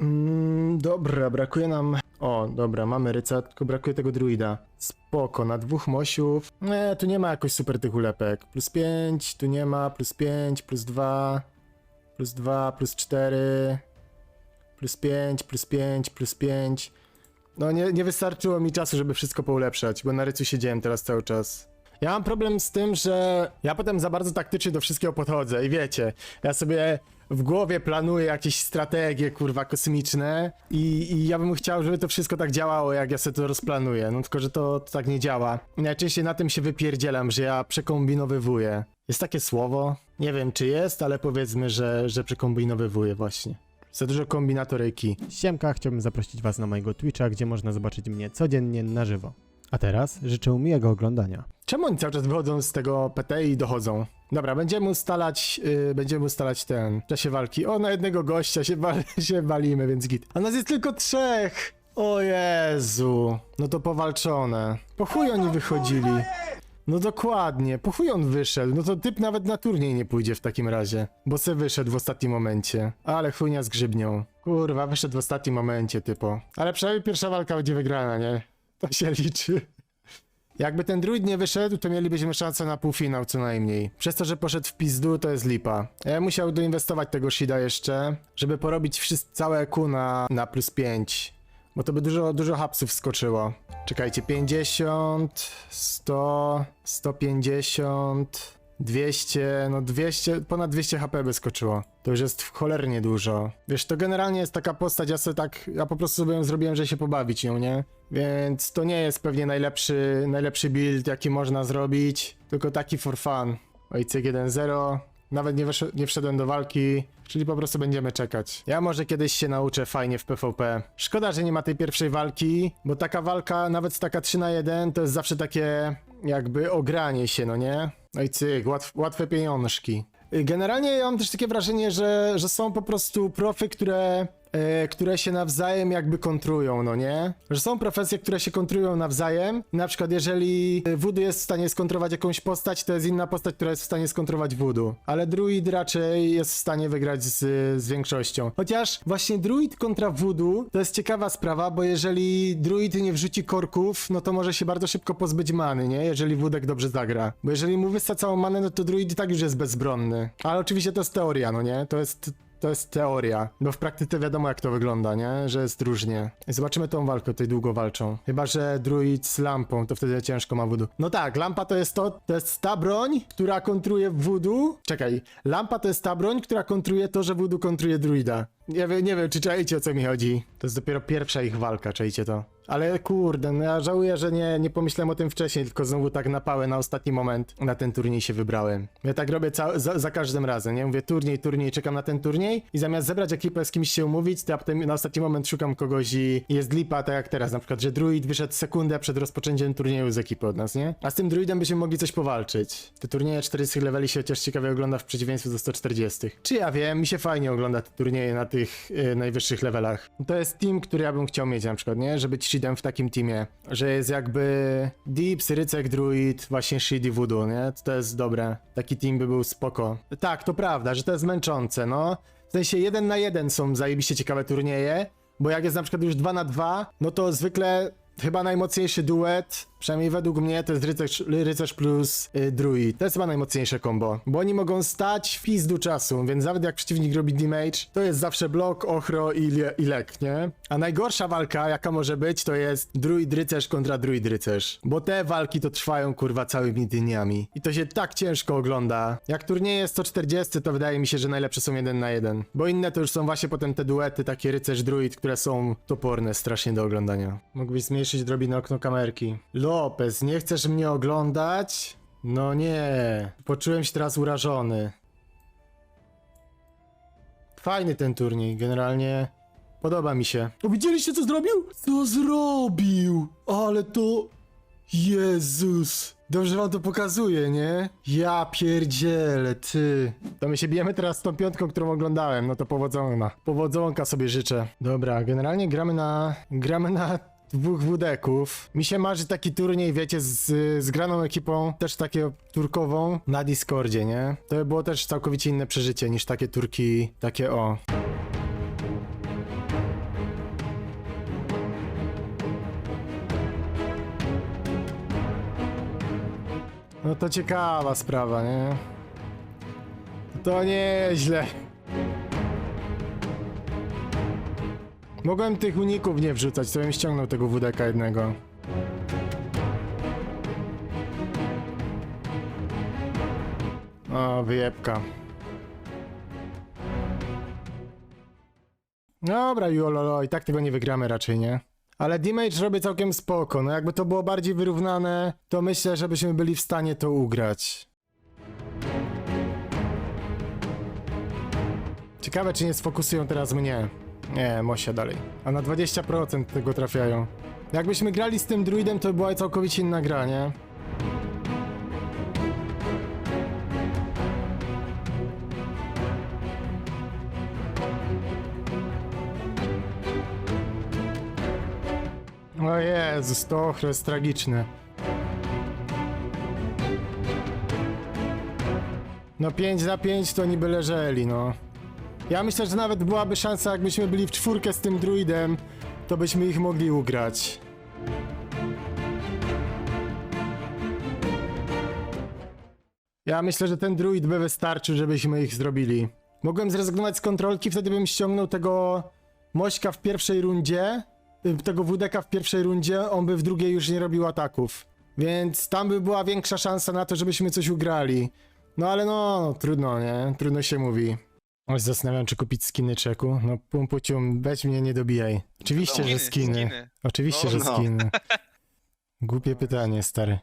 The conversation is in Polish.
Mm, dobra, brakuje nam... O, dobra, mamy ryca, tylko brakuje tego druida. Spoko, na dwóch mosiów. Nie, tu nie ma jakoś super tych ulepek. Plus 5, tu nie ma, plus 5, plus 2, plus 2, plus 4, plus 5, plus 5, plus 5. No nie, nie wystarczyło mi czasu, żeby wszystko poulepszać, bo na rycu siedziałem teraz cały czas. Ja mam problem z tym, że ja potem za bardzo taktycznie do wszystkiego podchodzę i wiecie, ja sobie w głowie planuję jakieś strategie, kurwa, kosmiczne i, i ja bym chciał, żeby to wszystko tak działało, jak ja sobie to rozplanuję, no tylko, że to, to tak nie działa. Najczęściej na tym się wypierdzielam, że ja przekombinowywuję. Jest takie słowo? Nie wiem, czy jest, ale powiedzmy, że, że przekombinowywuję właśnie. Za dużo kombinatoryki. Siemka, chciałbym zaprosić Was na mojego Twitcha, gdzie można zobaczyć mnie codziennie na żywo. A teraz życzę miłego oglądania. Czemu oni cały czas wychodzą z tego PT i dochodzą? Dobra, będziemy ustalać, yy, będziemy ustalać ten, w czasie walki. O, na jednego gościa się, wal, się walimy, więc git. A nas jest tylko trzech! O Jezu, no to powalczone. Po chuj oni wychodzili. No dokładnie, po chuj on wyszedł. No to typ nawet na turniej nie pójdzie w takim razie. Bo se wyszedł w ostatnim momencie. Ale chujnia z grzybnią. Kurwa, wyszedł w ostatnim momencie, typo. Ale przynajmniej pierwsza walka będzie wygrana, nie? To się liczy. Jakby ten druid nie wyszedł, to mielibyśmy szansę na półfinał co najmniej. Przez to, że poszedł w pizdu, to jest lipa. Ja musiał doinwestować tego shida jeszcze, żeby porobić wszystko, całe EQ na, na plus 5. Bo to by dużo, dużo hapsów skoczyło. Czekajcie, 50, 100, 150, 200, no 200, ponad 200 HP by skoczyło. To już jest cholernie dużo. Wiesz, to generalnie jest taka postać, ja sobie tak, ja po prostu sobie ją zrobiłem, że się pobawić nią, nie? Więc to nie jest pewnie najlepszy, najlepszy build, jaki można zrobić, tylko taki for fun. Oj, cyk 1-0, nawet nie, wysz- nie wszedłem do walki, czyli po prostu będziemy czekać. Ja może kiedyś się nauczę fajnie w PvP. Szkoda, że nie ma tej pierwszej walki, bo taka walka, nawet taka 3 na 1, to jest zawsze takie jakby ogranie się, no nie? No i cyk, łatw, łatwe pieniążki. Y, Generalnie ja mam też takie wrażenie, że, że są po prostu profy, które, e, które się nawzajem jakby kontrują, no nie? Że są profesje, które się kontrują nawzajem. Na przykład jeżeli Voodoo jest w stanie skontrować jakąś postać, to jest inna postać, która jest w stanie skontrować Voodoo. Ale Druid raczej jest w stanie wygrać z, z większością. Chociaż właśnie Druid kontra Voodoo to jest ciekawa sprawa, bo jeżeli Druid nie wrzuci korków, no to może się bardzo szybko pozbyć many, nie? Jeżeli Wódek dobrze zagra. Bo jeżeli mu wyssa całą manę, no to Druid i tak już jest bezbronny. Ale oczywiście to jest teoria, no nie? To jest to jest teoria, bo w praktyce wiadomo jak to wygląda, nie? Że jest różnie. Zobaczymy tą walkę, tutaj długo walczą. Chyba, że druid z lampą, to wtedy ciężko ma voodoo. No tak, lampa to jest to, to jest ta broń, która kontruje voodoo. Czekaj, lampa to jest ta broń, która kontruje to, że voodoo kontruje druida. Nie wiem, nie wiem, czy czajcie o co mi chodzi. To jest dopiero pierwsza ich walka, czajcie to. Ale kurde, no ja żałuję, że nie, nie pomyślałem o tym wcześniej, tylko znowu tak na pałę na ostatni moment na ten turniej się wybrałem. Ja tak robię ca- za, za każdym razem, nie? Mówię turniej, turniej, czekam na ten turniej i zamiast zebrać ekipę z kimś się umówić, to ja potem na ostatni moment szukam kogoś i jest lipa, tak jak teraz, na przykład, że druid wyszedł sekundę przed rozpoczęciem turnieju z ekipy od nas, nie? A z tym druidem byśmy mogli coś powalczyć. Te turnieje 40 leveli się chociaż ciekawie ogląda w przeciwieństwie do 140. Czy ja wiem, mi się fajnie ogląda te turnieje na tych e, najwyższych levelach. To jest team, który ja bym chciał mieć na przykład, nie? Żeby być Shidem w takim teamie, że jest jakby Deeps, Rycek, Druid, właśnie Shid i Voodoo, nie? To jest dobre. Taki team by był spoko. Tak, to prawda, że to jest męczące, no. W sensie jeden na jeden są zajebiście ciekawe turnieje, bo jak jest na przykład już 2 na 2, no to zwykle chyba najmocniejszy duet, przynajmniej według mnie, to jest rycerz, rycerz plus y, druid. To jest chyba najmocniejsze combo, bo oni mogą stać w pizdu czasu, więc nawet jak przeciwnik robi damage, to jest zawsze blok, ochro i, i lek, nie? A najgorsza walka, jaka może być, to jest druid rycerz kontra druid rycerz, bo te walki to trwają kurwa całymi dniami i to się tak ciężko ogląda. Jak turnieje 140, to wydaje mi się, że najlepsze są jeden na jeden, bo inne to już są właśnie potem te duety, takie rycerz druid, które są toporne strasznie do oglądania. Mógłbyś zmniejszyć drobinę okno kamerki. Lopez, nie chcesz mnie oglądać? No nie, poczułem się teraz urażony. Fajny ten turniej, generalnie podoba mi się. O, widzieliście co zrobił? Co zrobił? Ale to... Jezus! Dobrze wam to pokazuje, nie? Ja pierdzielę, ty. To my się bijemy teraz z tą piątką, którą oglądałem, no to powodzonka. Powodzonka sobie życzę. Dobra, generalnie gramy na... gramy na dwóch wudeków. Mi się marzy taki turniej, wiecie, z, z graną ekipą, też takie turkową, na Discordzie, nie? To by było też całkowicie inne przeżycie niż takie turki, takie o. No to ciekawa sprawa, nie? To nieźle. Mogłem tych uników nie wrzucać, to bym ściągnął tego WDK jednego. O, wyjebka. Dobra, jololo, i tak tego nie wygramy raczej, nie? Ale damage robię całkiem spoko, no jakby to było bardziej wyrównane, to myślę, żebyśmy byli w stanie to ugrać. Ciekawe, czy nie sfokusują teraz mnie. Nie, Mosia dalej. A na 20% tego trafiają. Jakbyśmy grali z tym druidem, to była całkowicie inna gra, nie? O Jezus, to ochro jest tragiczne. No 5 na 5 to niby leżeli, no. Ja myślę, że nawet byłaby szansa, jakbyśmy byli w czwórkę z tym druidem, to byśmy ich mogli ugrać. Ja myślę, że ten druid by wystarczył, żebyśmy ich zrobili. Mogłem zrezygnować z kontrolki, wtedy bym ściągnął tego Mośka w pierwszej rundzie, y, tego WDK w pierwszej rundzie, on by w drugiej już nie robił ataków. Więc tam by była większa szansa na to, żebyśmy coś ugrali. No ale no, trudno, nie? Trudno się mówi. Oj, zastanawiam, czy kupić skiny czeku. No, pumpucium, weź mnie, nie dobijaj. Oczywiście, że skiny. Oczywiście, No, że no. skiny. Głupie pytanie, stary.